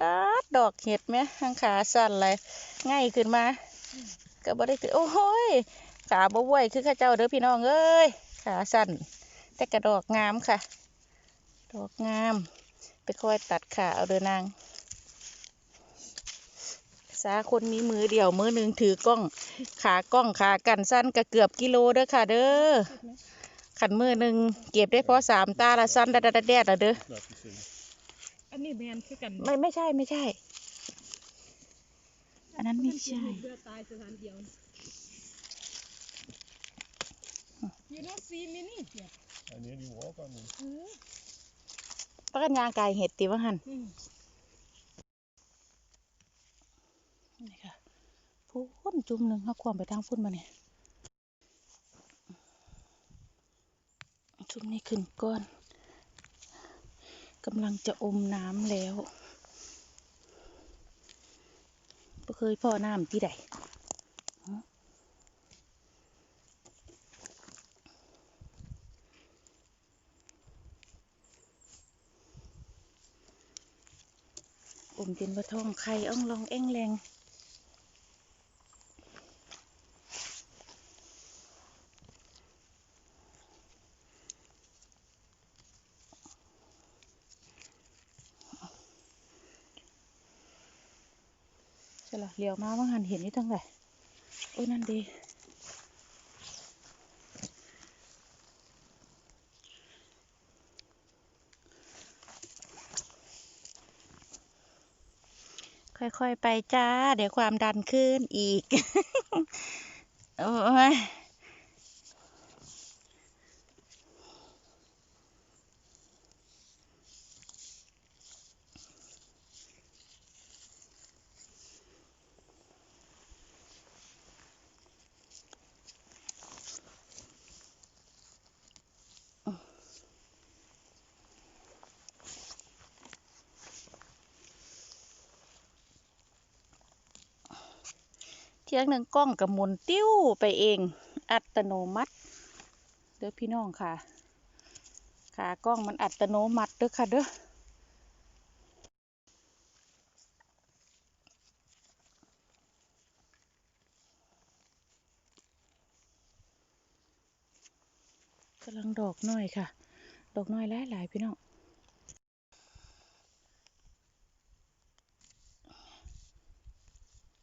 อาดอกเห็ดไหมทางขาสั่นเลยง่ายขึ้นมาก็บ่ได้ถือโอ้ยขาบ่ไหวคือข้าเจ้าเด้อพี่น้องเอ้ยขาสั่นแต่กระดอกงามค่ะ ดอกงาม ไปคอยตัดขาเอาเด้อนาง สาคนมีมือเดียวมือหนึ่งถือกล้อง ขากล้องขากันสั้นก็เกือบกิโลเด้อค่ะ เด้อขันมือหนึ่งเก็บได้พอสามตาละสั้นแดดแดดละเด้อ Not the same. อันนี้แมนคือกันไม่ไม่ใช่ไม่ใช่ อันนั้นไม่ใช่เพื่อตายสถานเดียวยูโนซีมินี่เนี่ย I nearly walk on them. เออปกันยางกายเห็ดติว่าหัน อืม นี่ค่ะพุ่นจุ่มหนึ่งเขาความไปทางพุ่นมาเนี่ยจุ่มนี้ขึ้นก้อนกำลังจะอมน้ำแล้วบ่เคยพ่อน้ำที่ใดฮะอมจนบะท้องไข่อ่องลองเอ้งแรง เลี้ยวมาว่าหันเห็นนี่ทั้งหลายโอ้นั่นดีค่อย ๆ ไปจ้า เดี๋ยวความดันขึ้นอีก โอ้ย ยงหนึ่งกล้องกับหมุนติ้วไปเอง อัตโนมัติเด้อพี่น้องค่ะขากล้องมันอัตโนมัติเด้อค่ะเด้อกำลังดอกน้อยค่ะ ดอกน้อยหลายหลายๆพี่น้อง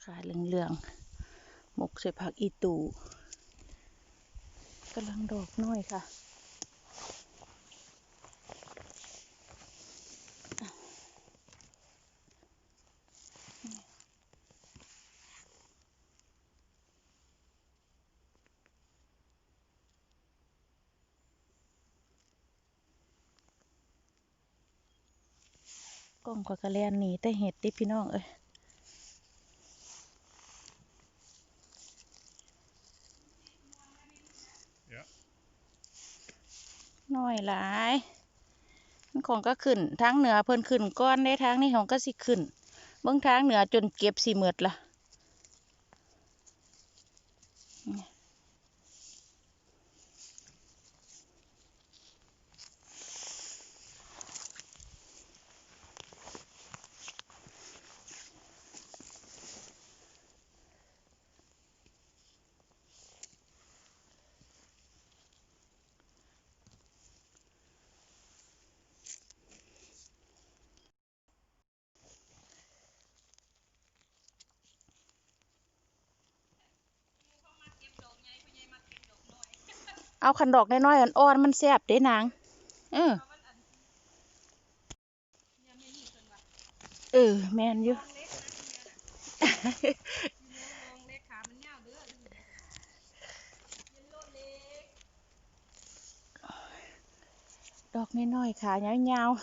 ขาเหลืองๆ หมกใส่ผักอีตูกำลังดอกน้อยค่ะกล้องขอกระเลียนหนีแต่เห็ดดิพี่น้องเอ้ย อยหลายของก็ขึ้นทางเหนือเพิ่นขึ้นก้อนได้ทางนี้ของก็สิขึ้นเบื้องทางเหนือจนเก็บสิหมือดละ เอาขันดอกน้อยๆอ่อนๆมันแซ่บเด้นาง เออ เออ แมนอยู่ลอกน้อยลโล่เล็กน้อยๆขายาวๆ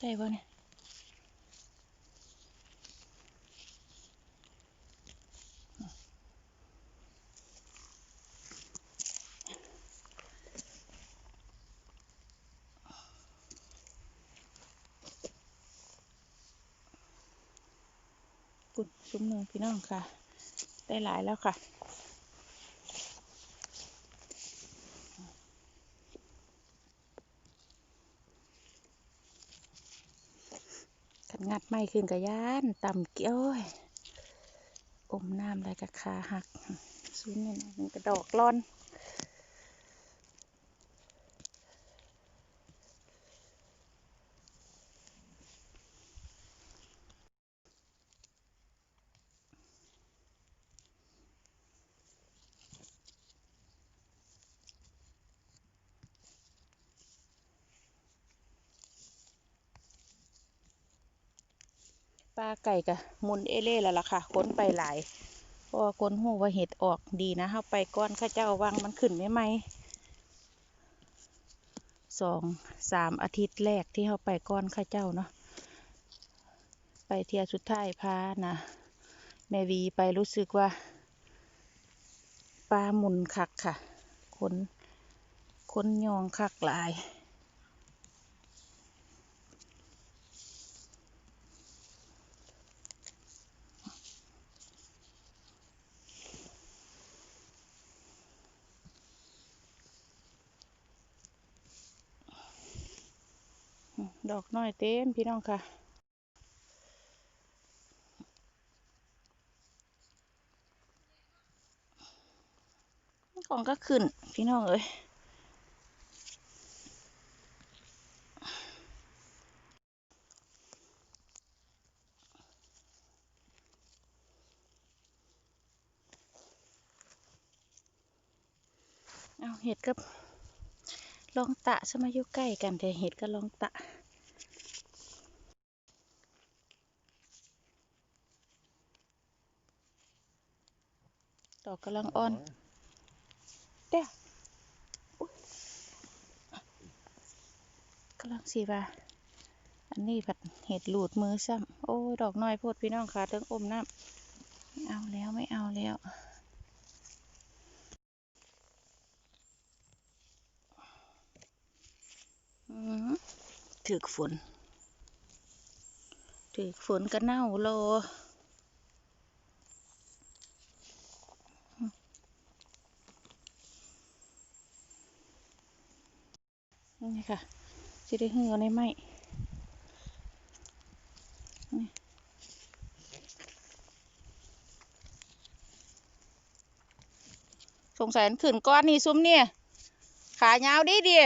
ได้บ่ะเนี่ยกุดซุ้มหนึ่ งพี่น้องค่ะ ได้หลายแล้วค่ะขันงัดไม่ขึ้นกระยานต่ำเกี้ยวอมน้ำได้กะขาหักซุ้นนี่นะมันกระดอกร้อนาไก่กะมุนเอเล่แล้วล่ะค่ะค้นไปหลายเพราะว่าคนหูว่าเห็ดออกดีนะเข้าไปก้อนข้าเจ้าวังมันขึ้นไม่ไหมสองสามอาทิตย์แรกที่เข้าไปก้อนข้าเจ้าเนาะไปเทียสุดท้ายพานะแม่วีไปรู้สึกว่าปลาหมุนคักค่ะค้นค้นยองคักหลาย ดอกน้อยเต็มพี่น้องค่ะ ของก็ขึ้น พี่น้องเอ้ยเอาเห็ดกับลองตะสมาอยู่ใกล้กันแต่เห็ดกับลองตะ ดอกกำลังอ่อนเด้อุ๊ยกำลังสีว่าอันนี้ผัดเห็ดหลูดมือซ้ำโอ้ยดอกน้อยโพดพี่น้องค่ะเทิงอมน้ำไม่เอาแล้วไม่เอาแล้วอือถือกฝนถือกฝนก็เน่าโล นี่ค่ะสิได้หือในไม้สงสัยมันขึ้นก้อนนี่ซุ้มเนี่ย ขายาวดีดี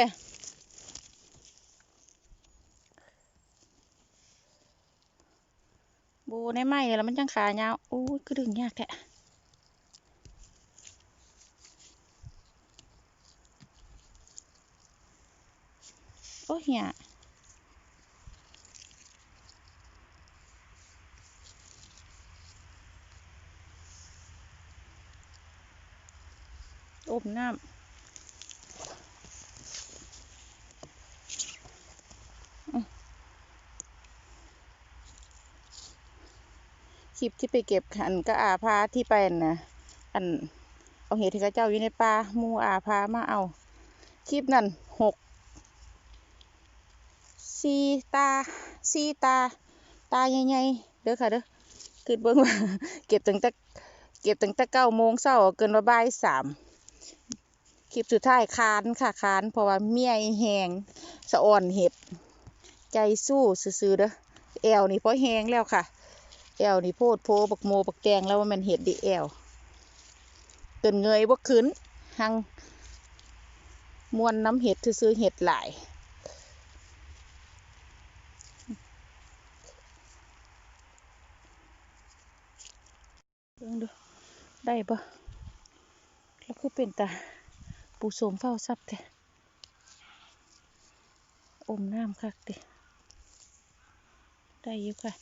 บูในไม้แล้วมันจังขายาวโอ้ยก็ดึงยากแท้โอ้ย เหี้ยอมน้ำคลิปที่ไปเก็บอันก็อาพาที่ไปนั่นะอันเอาเห็ดที่เขาเจ้าอยู่ในป่ามูอาพามาเอา คลิปนั่น หกสี่ตาสี่ตา ตาใหญ่ๆเด้อค่ะเด้อคือเบิ่งว่าเก็บตั้งแต่เก็บตั้งแต่เก้าโมงเช้าเกินมาบ่ายสามคลิปสุดท้ายคานค่ะคานเพราะว่าเมียแหงสะอ่อนเห็ดใจสู้ซื่อๆเด้อแอวนี่พอแหงแล้วค่ะ แอวนี่โพดโพบักโมบักแตงแล้วว่ามันเห็ดดิแอวเกินเงยบ่ขึ้นหังมวนน้ำเห็ดซื้อเห็ดหลาย ลองดู ได้ปะแล้วคือเป็นตา ปูโสมเฝ้าซับแท้อมน้ำคักติได้อยู่ค่ะ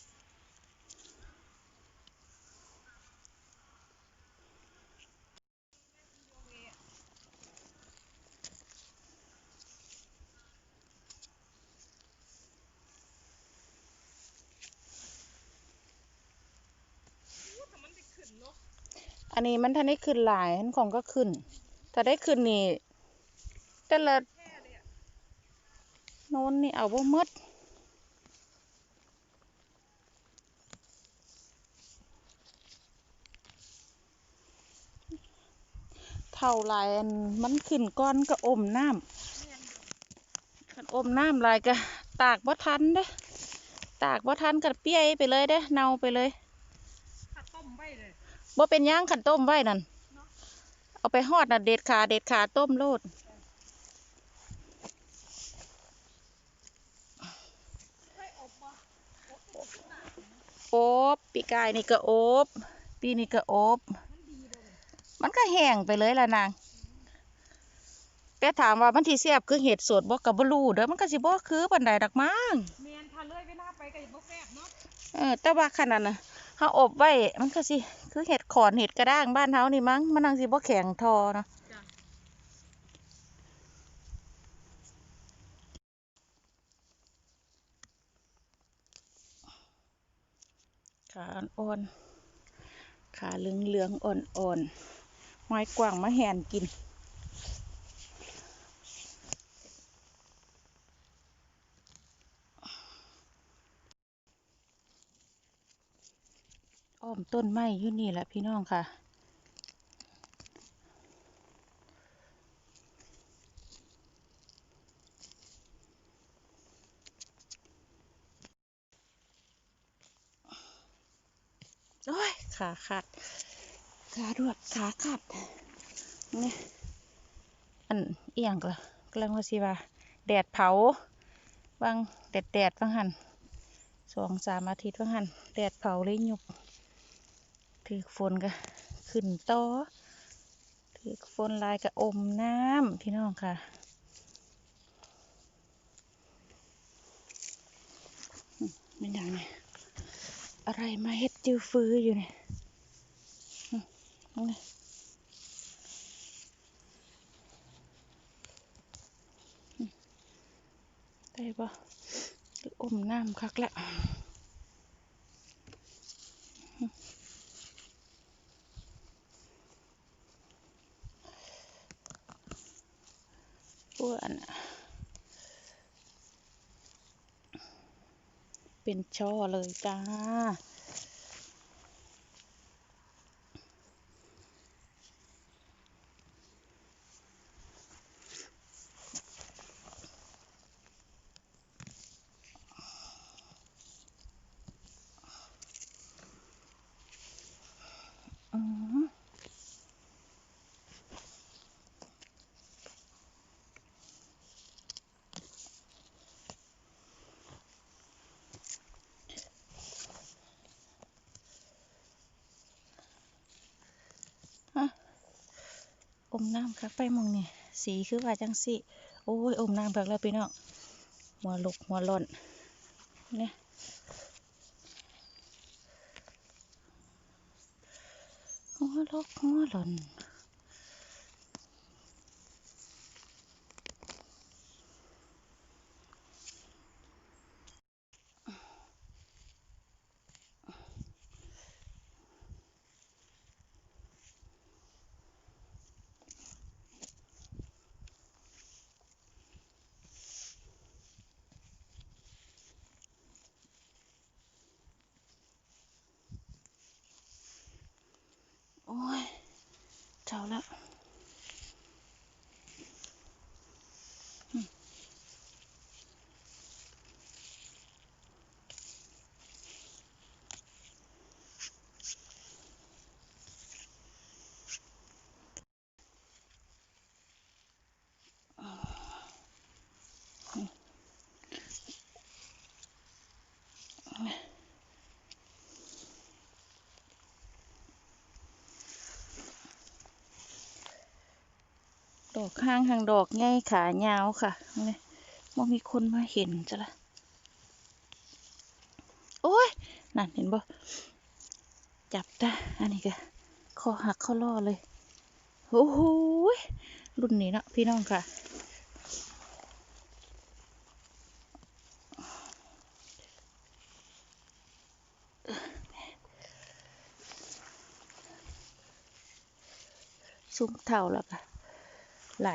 ถ้ามันได้ขึ้นเนาะ อันนี้มันถ้าได้ขึ้นหลายอันของก็ขึ้น ถ้าได้ขึ้นนี่แต่ละโน้นนี่เอาบ่หมดเท่าลายอันมันขึ้นก้อนก็อมน้ำคันอมน้ำลายก็ตากบ่ทันเด้ ตากบ่ทันก็เปี้ยไปเลยเด้ เน่าไปเลย ถ้าต้มไว้เลย บ่เป็นหย่างขันต้มไว้นั่น เอาไปฮอดน่ะเด็ดขาเด็ดขาต้มโลดค่อยอบบ่โอบปีกายนี่ก็โอบปีนี่ก็โอบมันก็แห้งไปเลยล่ะนางแต่ถามว่ามันที่เสียบคือเห็ดสดบ่กับ่รู้เด้อมันก็สิบ่คือปานใดดอกมั้งเมียนถ้าเลื่อยเวลาไปก็จะบ่แซ่บเนาะ เออแต่ว่าขนาดน่ะ เฮาอบไว้ มันก็สิ คือเห็ดขอนเห็ดกระด้างบ้านเฮานี่มั้ง มันนังสิบ่แข็งทอเนาะขาอ่อนขาเหลืองๆอ่อนๆหอยกว่างมาแหนกิน ต้นไม้อยู่นี่แหละพี่น้องค่ะ โอ้ย ขาขาดขาดวดขาขาดนี่อันเอียงก็กลังว่าสิว่าแดดเผาบางแดดแดดบางหันสองสามอาทิตย์บางหันแดดเผาเลยหยุบ ถือฝนก็ขึ้นต่อถือฝนลายก็อมน้ำพี่น้องค่ะอืมเป็นอย่างนี้อะไรมาเฮ็ดจื้อฟื้ออยู่เนี่ยอืมเอาได้ปะออมน้ำคักละ อ้วนอนเป็นช่อเลยจ้า มน้ำคักไปมองนี่สีคือว่าจังสิโอ้ยอมน้ำคักแล้วพี่น้องหัวลุกหัวหล่นเนี่ยหัวลุกหัวหล่นโอ้ย เจ้ ดอกข้างทางดอกใหญ่ขายาวค่ะนี่บ่มีคนมาเห็นจะละโอ้ยนั่นเห็นบ่จับตาอันนี้ก็คอหักเข้าล่อเลยโอ้โหรุ่นนี้เนาะพี่น้องค่ะซุ้มเท่าแล้วก็ห ล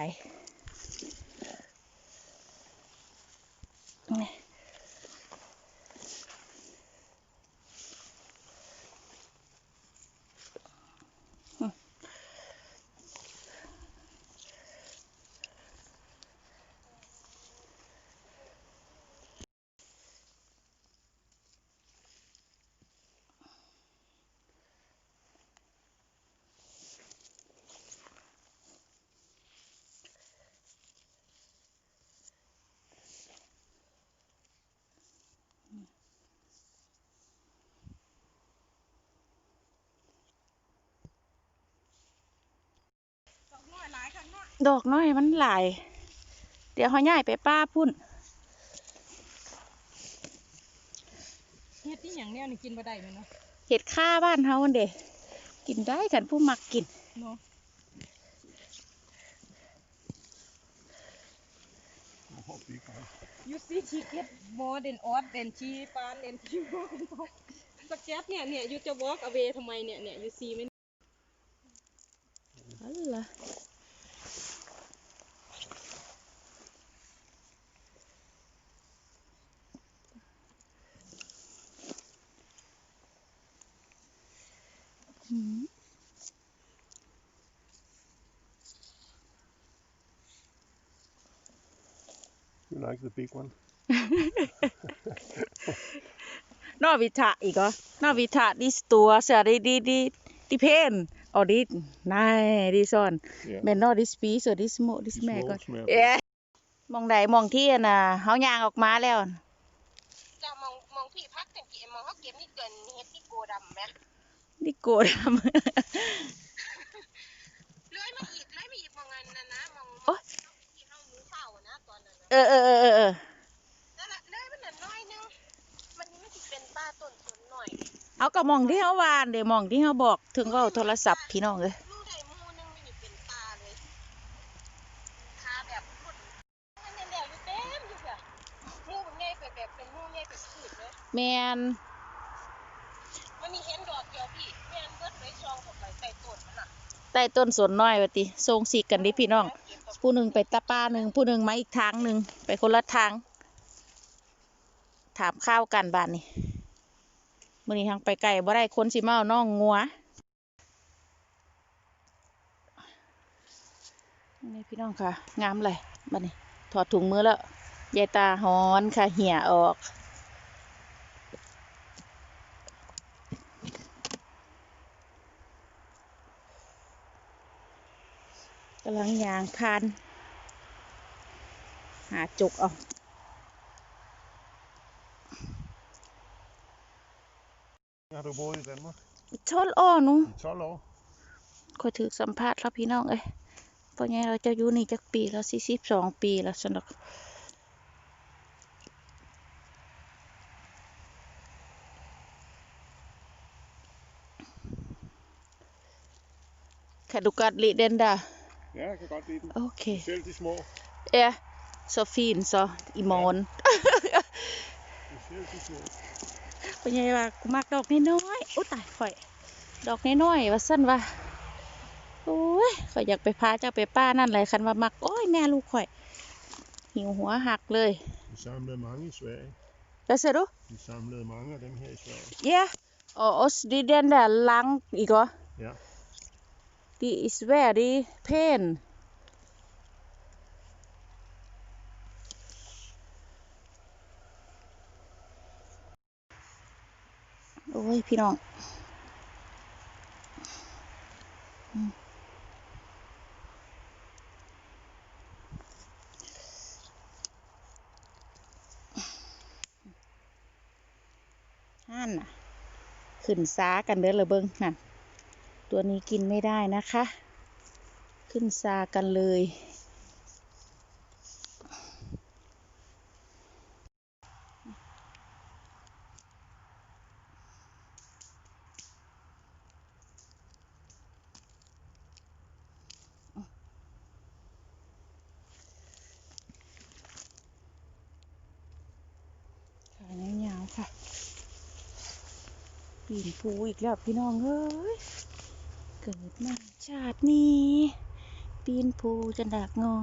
ดอกน้อยมันหลาย เดี๋ยวเขาย้ายไปป้าพุ่นเฮ็ดที่หยังแนวนี่กินบ่ได้แม่นเนาะเห็ดข้าบ้านเฮาอันเดกินได้กันผู้มักกินเนาะ Jaha, fy fan. You see she get more than odd than she fan and she walk สแกตเนี่ยเนี่ยยูจะ walk away ทำไมเนี่ยเนี่ย you see ไหมอัลล่ะหืม You like the big one? นอวิทะอีกเหรอนอวิทะดิสตัวเสือดิดิดิดิเพนออดินาย ดิซอน Yeah. แม่นนอดิสปีเสือดิสโมดิสแม่ก่อน Small, smell. เอ๊ะมองใดมองที่น่ะเฮายางออกมาแล้วจะมองมองพี่พักกันกี่มองเขาเก็บนี่เกินเฮ็ดที่โกดำไหมนี่โกรธ เออเออเออเออเออนั่นแหละเลื้อยมันน่ะน้อยนึงมันไม่สิเป็นป้าต้นสนหน่อยเอาก็มองที่เฮาวานเดี๋ยวมองที่เฮาบอกถึงเว่าโทรศัพท์พี่น้องเอ้ยลูกใดมูนึงม่นี่เป็นป้าเลยคาแบบพุดมันเนี่ยแนวอยู่เต็มอยู่แบบมูมันใหญ่ไปแบบเป็นมูง่ายไปพืชเลยแมนมันมีเห็นดอกเดียวพี่แมนเบิดไว้ซองข้าไปใส่ต้นมันน่ะใต้ต้นสนน้อยว่าติทรงสีกันดิพี่น้อง ผู้หนึ่งไปตะป้าหนึ่งผู้หนึ่งมาอีกทางหนึ่งไปคนละทาง ถามข้าวกันบ้านนี่มื้อนี้ทางไปไกลบ่ได้คนสิมาเอาน้องงัวนี่พี่น้องค่ะ งามเลยบ้านนี้ถอดถุงมือแล้วยายตาหอนค่ะเหี่ยออกกำลัง ยางพาน หาจุกเอา Ja, du bor i Danmark. ชดอ้อหนู I 12 år. คอยถือสัมภาษณ์แล้วพี่น้องเอ้ยเพราะไงเราจะอยู่นี่จักปีแล้วสี่สิบสองปีแล้วสนุกแค่ดูกัดลิเดนดา Ja, jeg kan godt lide dem. โอเค Selv de små. เอ๊ะså fin så i morgen Selv de små. เป็นไงว่ากูมักดอกน้อยๆอุ้ตายข่อย ดอกน้อยๆว่าสั้นว่าโอ้ยข่อยอยากไปพาเจ้าไปป้านั่นเลยคันว่ามักโอ้ยแม่ลูกข่อย หิวหัวหักเลย De samlede mange i Sverige. Hvad siger du? De samlede mange af dem her i Sverige. Ja, og også det er den der lang, ikke også? Ja. Det er svært, det er pæn. Ôi, พี่น้องหันน่ะ ขึ้นซ้ากันเด้อละเบิ้งนั่น ตัวนี้กินไม่ได้นะคะ ขึ้นซากันเลย ขายาวๆค่ะปีนภูอีกแล้วพี่น้องเอ้ย เกิดมาชาตินี้ ปีนภูจะดักงอ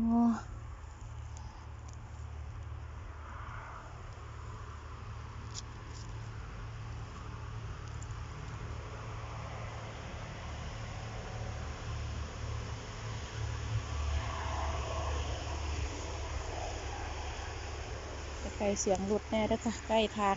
จะไปเสียงหลุดแน่แล้วค่ะใกล้ทาง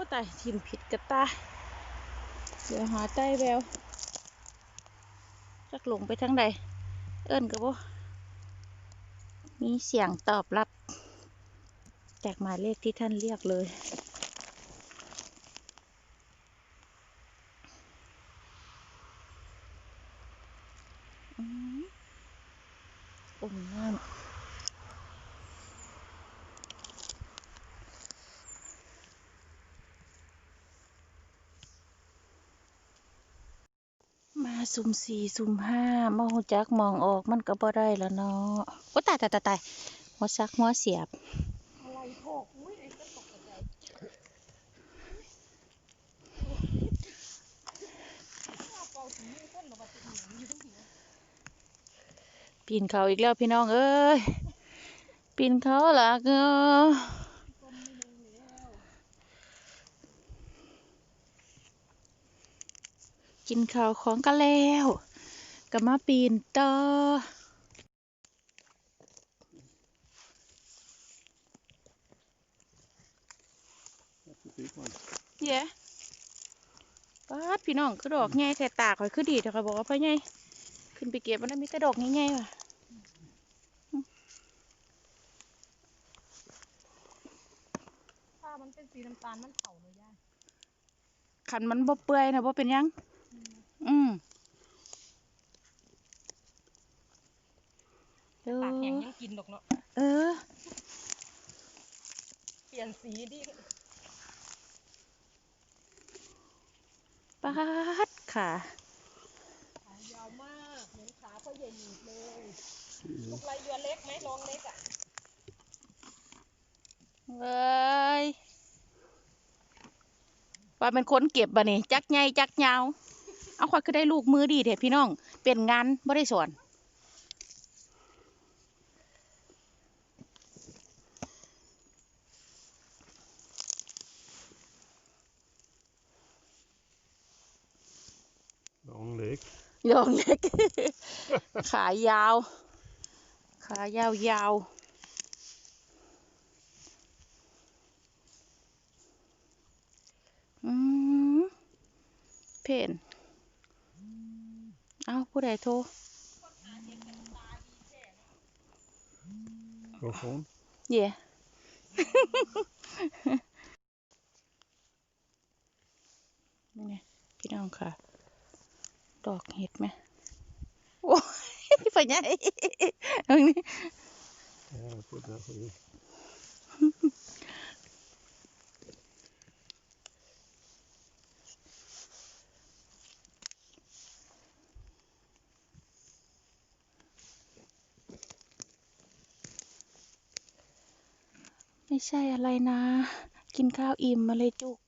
ก็ตายทิมผิดกระตาเดี๋ยวหาใต้แววจักหลงไปทั้งใด เอิ้นกับว่ามีเสียงตอบรับ จากหมายเลขที่ท่านเรียกเลย อืมอมน้ำ มาสุ่มสี่สุ่มห้ามาหูจักมองออกมันก็บ่ได้แล้วเนาะโอ้ตายตายตายตายหัวซักหัวเสียบอะไรโถกอุ้ยไอ้ก็ตกใจเสียบปีนเขาอีกแล้วพี่น้องเอ้ยปีนเขาหลักเออ กินข้าวของกันแล้วก็มาปีนต่อ That's a big one. เย้ป้าดพี่น้องคือดอกใหญ่แต่ตาข่อยคือดีแต่ข่อยบอกว่าพ่อใหญ่ขึ้นไปเก็บมันนะมีแต่ดอกใหญ่ๆว่ะถ้ามันเป็นสีน้ำตาลมันเผาเลยย่าขันมันบ่เปื่อยนะบ่เป็นหยัง อืมเอตากแข็งอยังกินดอกเนาะ เออ เปลี่ยนสีดิป้าดค่ะขายาวมากเหมือนขาพ่อใหญ่หนีบเลยลูกไรเรือเล็กไหมลองเล็กอะเว้ยว่าเป็นคนเก็บบ่นี่จักใหญ่จักยาว เอาข่อยคือได้ลูกมือดีเถอะพี่น้อง เป็นงานบ่ได้สอน Long leg. ยองเล็ก ขายาว ขายาวยาวๆอืมเพน เอาผู้ใดโทร Go phone. เย่ นี่ไงพี่น้องค่ะ ดอกเห็ดไหมโอ้ยไปไหนตรงนี้ Yeah, I put that for you. ไม่ใช่อะไรนะ กินข้าวอิ่มมาเลยจุก